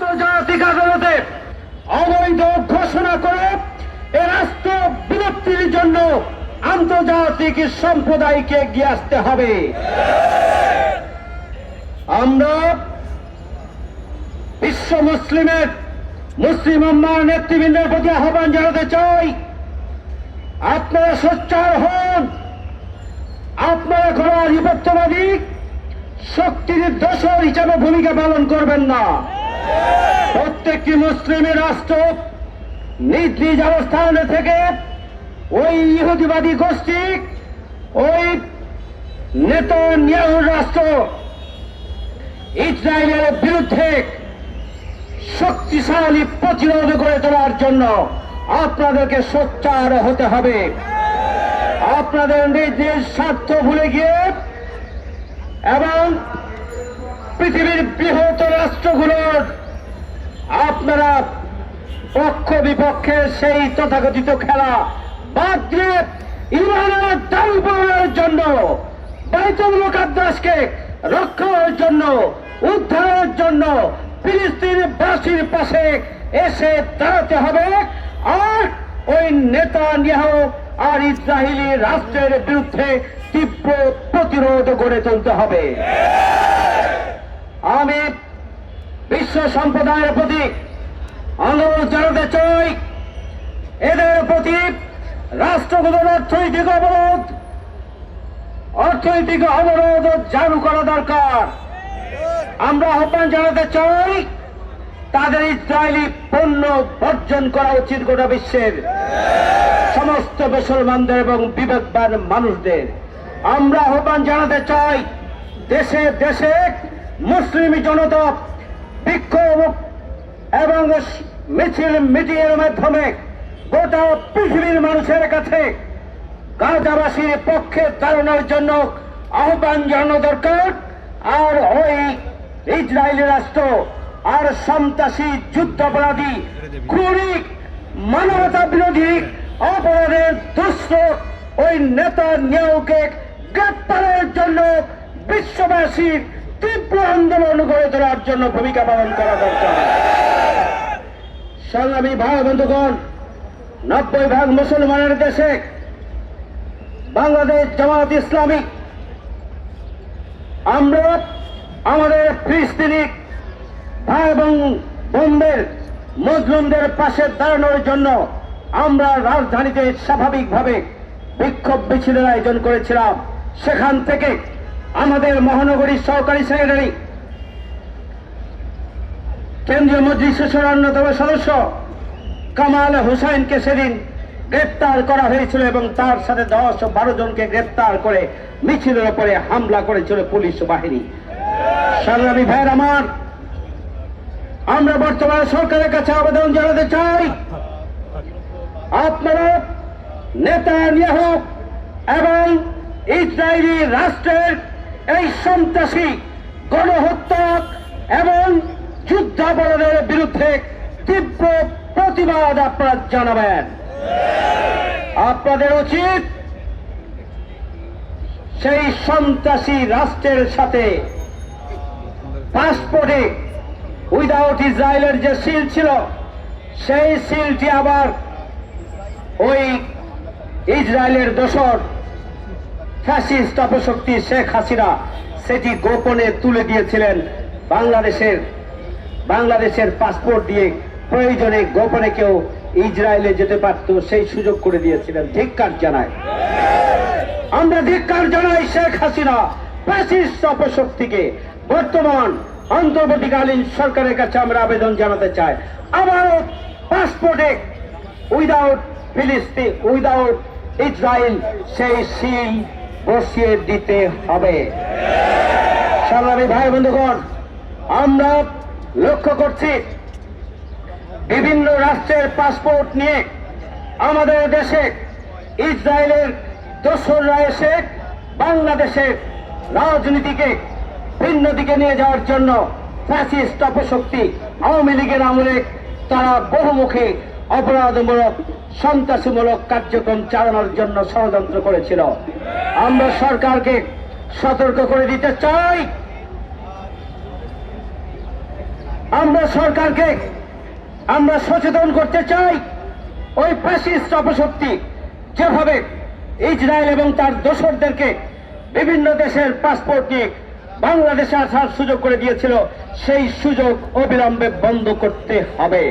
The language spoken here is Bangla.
আন্তর্জাতিক আদালতে অবৈধ ঘোষণা করে এ রাষ্ট্র বিলুপ্তির জন্য আন্তর্জাতিক সম্প্রদায়কে এগিয়ে আসতে হবে। আমরা বিশ্ব মুসলিমের মুসলিম উম্মার নেতৃবৃন্দের প্রতি আহ্বান জানাতে চাই, আপনারা সোচ্চার হন, আপনারা কোন আধিপত্যবাদী শক্তির দোষর হিসাবে ভূমিকা পালন করবেন না। প্রত্যেকটি মুসলিমের রাষ্ট্র নিজ নিজ অবস্থান থেকে ওই ইহুদিবাদী গোষ্ঠী, ওই নেতা রাষ্ট্র ইসরায়েলের বিরুদ্ধে শক্তিশালী প্রতিরোধ করে তোলার জন্য আপনাদেরকে সোচ্চার হতে হবে। আপনাদের নিজ নিজ স্বার্থ ভুলে গিয়ে এবং পৃথিবীর বৃহৎ রাষ্ট্রগুলোর আপনারা পক্ষ বিপক্ষের সেই তথাকথিত খেলা বাদ দিয়ে ইমানের দাম পূরণের জন্য, বাইতুল মুকাদ্দাসকে রক্ষার জন্য, উদ্ধারের জন্য ফিলিস্তিন বাসীর পাশে এসে দাঁড়াতে হবে। আর ওই নেতা নিয়াহ আর ইসরায়েলি রাষ্ট্রের বিরুদ্ধে তীব্র প্রতিরোধ গড়ে তুলতে হবে। আমি বিশ্ব সম্প্রদায়ের প্রতি অনুরোধ জানাতে চাই। এদের প্রতি রাষ্ট্রগত অর্থনৈতিক অবরোধ অর্থনৈতিক অবরোধ চালু করা দরকার। আমরা আহ্বান জানাতে চাই, তাদের ইসরায়েলি পণ্য বর্জন করা উচিত গোটা বিশ্বের। সমস্ত মুসলমানদের এবং বিবেকবান মানুষদের। আমরা আহ্বান জানাতে চাই, দেশে দেশে মুসলিম জনতা বিক্ষোভ এবং মিছিল মিটিংয়ের মাধ্যমে গোটা পৃথিবীর মানুষের কাছে গাজাবাসীর পক্ষে দাঁড়ানোর জন্য আহ্বান জানানো দরকার। আর ওই ইসরায়েলি রাষ্ট্র আর সন্ত্রাসী যুদ্ধাপরাধী ক্রুরিক মানবতা বিরোধী অপরাধের দুষ্ট ওই নেতা নিয়োগকে গ্রেপ্তারের জন্য বিশ্ববাসীর তীব্র আন্দোলন গড়ে তোলার জন্য ভূমিকা পালন করা দরকার। সংগ্রামী ভাই বন্ধুগণ, নব্বই ভাগ মুসলমানের দেশে বাংলাদেশ জামাত ইসলামী, আমরা আমাদের ফিলিস্তিনি ভাই এবং বোনদের, মুসলিমদের পাশে দাঁড়ানোর জন্য আমরা রাজধানীতে স্বাভাবিকভাবে বিক্ষোভ মিছিলের আয়োজন করেছিলাম। সেখান থেকে আমাদের মহানগরীর সহকারী সেক্রেটারি, কেন্দ্রীয় মজলিসের অন্যতম সদস্য, কামাল হুসাইনকে সেদিন গ্রেপ্তার করা হয়েছিল এবং তার সাথে দশ বারো জনকে গ্রেপ্তার করে মিছিলের উপরে হামলা করেছিল পুলিশ বাহিনী। সংগ্রামী ভাইয়ের আমার, আমরা বর্তমান সরকারের কাছে আবেদন জানাতে চাই। আপনারা নেতা নিয়াহ এবং ইসরায়েলি রাষ্ট্রের এই সন্ত্রাসী গণহত্যা এবং যুদ্ধাপরাধের বিরুদ্ধে তীব্র প্রতিবাদ আপনারা জানাবেন। আপনাদের উচিত সেই সন্ত্রাসী রাষ্ট্রের সাথে পাসপোর্টে উইদাউট ইসরায়েলের যে সিল ছিল, সেই সিলটি আবার ওই ইসরায়েলের দোসর ফ্যাসিস্ট অপশক্তি শেখ হাসিনা সেটি গোপনে তুলে দিয়েছিলেন বাংলাদেশের বাংলাদেশের পাসপোর্ট দিয়ে। প্রয়োজনে গোপনে কেউ ইসরায়েলে যেতে পারত, সেই সুযোগ করে দিয়েছিলেন। ধিক্কার জানায়। আমরা ধিক্কার জানাই শেখ হাসিনা ফ্যাসিস্ট অপশক্তিকে। বর্তমান অন্তর্বর্তীকালীন সরকারের কাছে আমরা আবেদন জানাতে চাই। আবারও পাসপোর্টে উইদাউট ফিলিস্তিন উইদাউট ইসরায়েল, সেই সিল বসিয়ে দিতে হবে। সংগ্রামী ভাই বন্ধুগণ, আমরা লক্ষ্য করছি, বিভিন্ন রাষ্ট্রের পাসপোর্ট নিয়ে আমাদের দেশে ইসরায়েলের দোসররা এসে বাংলাদেশের রাজনীতিকে ভিন্ন দিকে নিয়ে যাওয়ার জন্য ফ্যাসিস্ট অপশক্তি আওয়ামী লীগের আমলে তারা বহুমুখী অপরাধমূলক, সন্ত্রাসীমূলক কার্যক্রম চালানোর জন্য ষড়যন্ত্র করেছিল। আমরা সরকারকে সতর্ক করে দিতে চাই। আমরা সরকারকে, আমরা সচেতন করতে চাই। ওই ফ্যাসিস্ট অপশক্তি যেভাবে ইসরায়েল এবং তার দোসরদেরকে বিভিন্ন দেশের পাসপোর্ট নিয়ে বাংলাদেশে আসার সুযোগ করে দিয়েছিল, সেই সুযোগ অবিলম্বে বন্ধ করতে হবে।